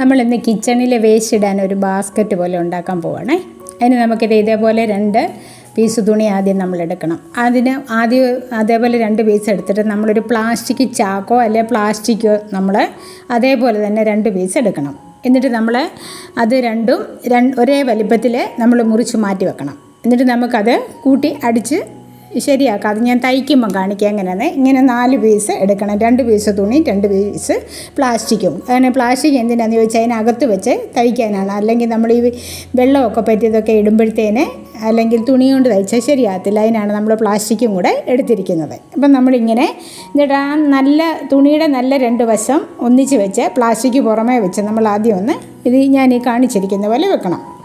നമ്മൾ ഇന്ന് കിച്ചണിൽ വേസ്റ്റ് ഇടാൻ ഒരു ബാസ്ക്കറ്റ് പോലെ ഉണ്ടാക്കാൻ പോവാണേ. അതിന് നമുക്കിത് ഇതേപോലെ രണ്ട് പീസ് തുണി ആദ്യം നമ്മൾ എടുക്കണം. അതിന് ആദ്യം അതേപോലെ രണ്ട് പീസ് എടുത്തിട്ട് നമ്മളൊരു പ്ലാസ്റ്റിക് ചാക്കോ അല്ലെ പ്ലാസ്റ്റിക്കോ നമ്മൾ അതേപോലെ തന്നെ രണ്ട് പീസ് എടുക്കണം. എന്നിട്ട് നമ്മൾ അത് രണ്ടും രണ്ട് ഒരേ വലിപ്പത്തിൽ നമ്മൾ മുറിച്ച് മാറ്റി വെക്കണം. എന്നിട്ട് നമുക്കത് കൂട്ടി അടിച്ച് ശരിയാക്കാം. അത് ഞാൻ തയ്ക്കുമ്പം കാണിക്കാം എങ്ങനെയാണ് ഇങ്ങനെ നാല് പീസ് എടുക്കണം. രണ്ട് പീസ് തുണി രണ്ട് പീസ് പ്ലാസ്റ്റിക്കും. അങ്ങനെ പ്ലാസ്റ്റിക് എന്തിനാന്ന് ചോദിച്ചാൽ അതിനകത്ത് വെച്ച് തയ്ക്കാനാണ്. അല്ലെങ്കിൽ നമ്മൾ ഈ വെള്ളമൊക്കെ പറ്റിയതൊക്കെ ഇടുമ്പോഴത്തേന് അല്ലെങ്കിൽ തുണി കൊണ്ട് തയ്ച്ചാൽ ശരിയാകത്തില്ല. അതിനാണ് നമ്മൾ പ്ലാസ്റ്റിക്കും കൂടെ എടുത്തിരിക്കുന്നത്. അപ്പം നമ്മളിങ്ങനെ എന്നിട്ട് ആ നല്ല തുണിയുടെ നല്ല രണ്ട് വശം ഒന്നിച്ച് വെച്ച് പ്ലാസ്റ്റിക് പുറമേ വെച്ച് നമ്മൾ ആദ്യം ഒന്ന് ഇത് ഞാൻ ഈ കാണിച്ചിരിക്കുന്ന പോലെ വെക്കണം.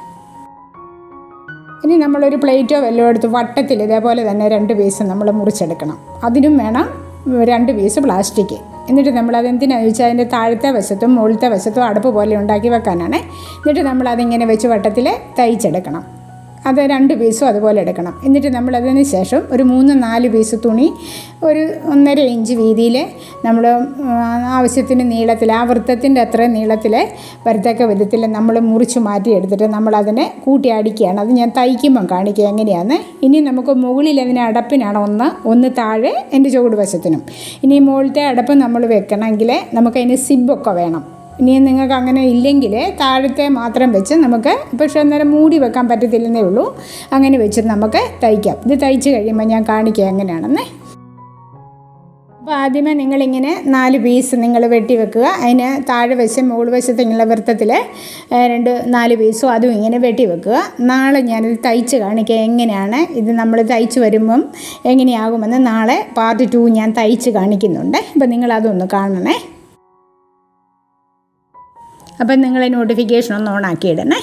ഇനി നമ്മളൊരു പ്ലേറ്റോ വല്ലതും എടുത്ത് വട്ടത്തിൽ ഇതേപോലെ തന്നെ രണ്ട് പീസ് നമ്മൾ മുറിച്ചെടുക്കണം. അതിനും വേണം രണ്ട് പീസ് പ്ലാസ്റ്റിക്. എന്നിട്ട് നമ്മൾ അതെന്തിനാണെന്ന് ചോദിച്ചാൽ അതിന്റെ താഴത്തെ വശത്തും മുകളിലത്തെ വശത്തും അടുപ്പ് പോലെ ഉണ്ടാക്കി വെക്കാനാണ്. എന്നിട്ട് നമ്മളതിങ്ങനെ വെച്ച് വട്ടത്തിൽ തയ്ച്ചെടുക്കണം. അത് രണ്ട് പീസും അതുപോലെ എടുക്കണം. എന്നിട്ട് നമ്മൾ അതിന് ശേഷം ഒരു മൂന്ന് നാല് പീസ് തുണി ഒരു ഒന്നര ഇഞ്ച് വീതിയിൽ നമ്മൾ ആവശ്യത്തിന് നീളത്തിൽ ആ വൃത്തത്തിന്റെ അത്ര നീളത്തിൽ വരത്തക്ക വിധത്തിൽ നമ്മൾ മുറിച്ച് മാറ്റി എടുത്തിട്ട് നമ്മളതിനെ കൂട്ടി അടിക്കുകയാണ്. അത് ഞാൻ തയ്ക്കുമ്പം കാണിക്കുക എങ്ങനെയാണ് ഇനി നമുക്ക് മുകളിൽ അതിന് അടപ്പിനാണ് ഒന്ന് ഒന്ന് താഴെ എന്റെ ചുവട് വശത്തിനും. ഇനി മുകളിലത്തെ അടപ്പ് നമ്മൾ വെക്കണമെങ്കിൽ നമുക്കതിന് സിബൊക്കെ വേണം. ഇനി നിങ്ങൾക്ക് അങ്ങനെ ഇല്ലെങ്കിൽ താഴത്തെ മാത്രം വെച്ച് നമുക്ക് പക്ഷേ അന്നേരം മൂടി വെക്കാൻ പറ്റത്തില്ലെന്നേ ഉള്ളൂ. അങ്ങനെ വെച്ച് നമുക്ക് തയ്ക്കാം. ഇത് തയ്ച്ച് കഴിയുമ്പോൾ ഞാൻ കാണിക്കാം എങ്ങനെയാണെന്നേ. അപ്പോൾ ആദ്യമേ നിങ്ങളിങ്ങനെ നാല് പീസ് നിങ്ങൾ വെട്ടി വെക്കുക. അതിന് താഴെ വശം മുകൾ വശത്ത് ഇങ്ങനെ വൃത്തത്തിൽ രണ്ട് നാല് പീസും അതും ഇങ്ങനെ വെട്ടി വെക്കുക. നാളെ ഞാനിത് തയ്ച്ച് കാണിക്കുക എങ്ങനെയാണ് ഇത് നമ്മൾ തയ്ച്ച് വരുമ്പം എങ്ങനെയാകുമെന്ന് നാളെ പാർട്ട് ടു ഞാൻ തയ്ച്ച് കാണിക്കുന്നുണ്ട്. അപ്പോൾ നിങ്ങളതൊന്ന് കാണണേ. അപ്പം നിങ്ങൾ നോട്ടിഫിക്കേഷൻ ഒന്ന് ഓണാക്കി ഇടണേ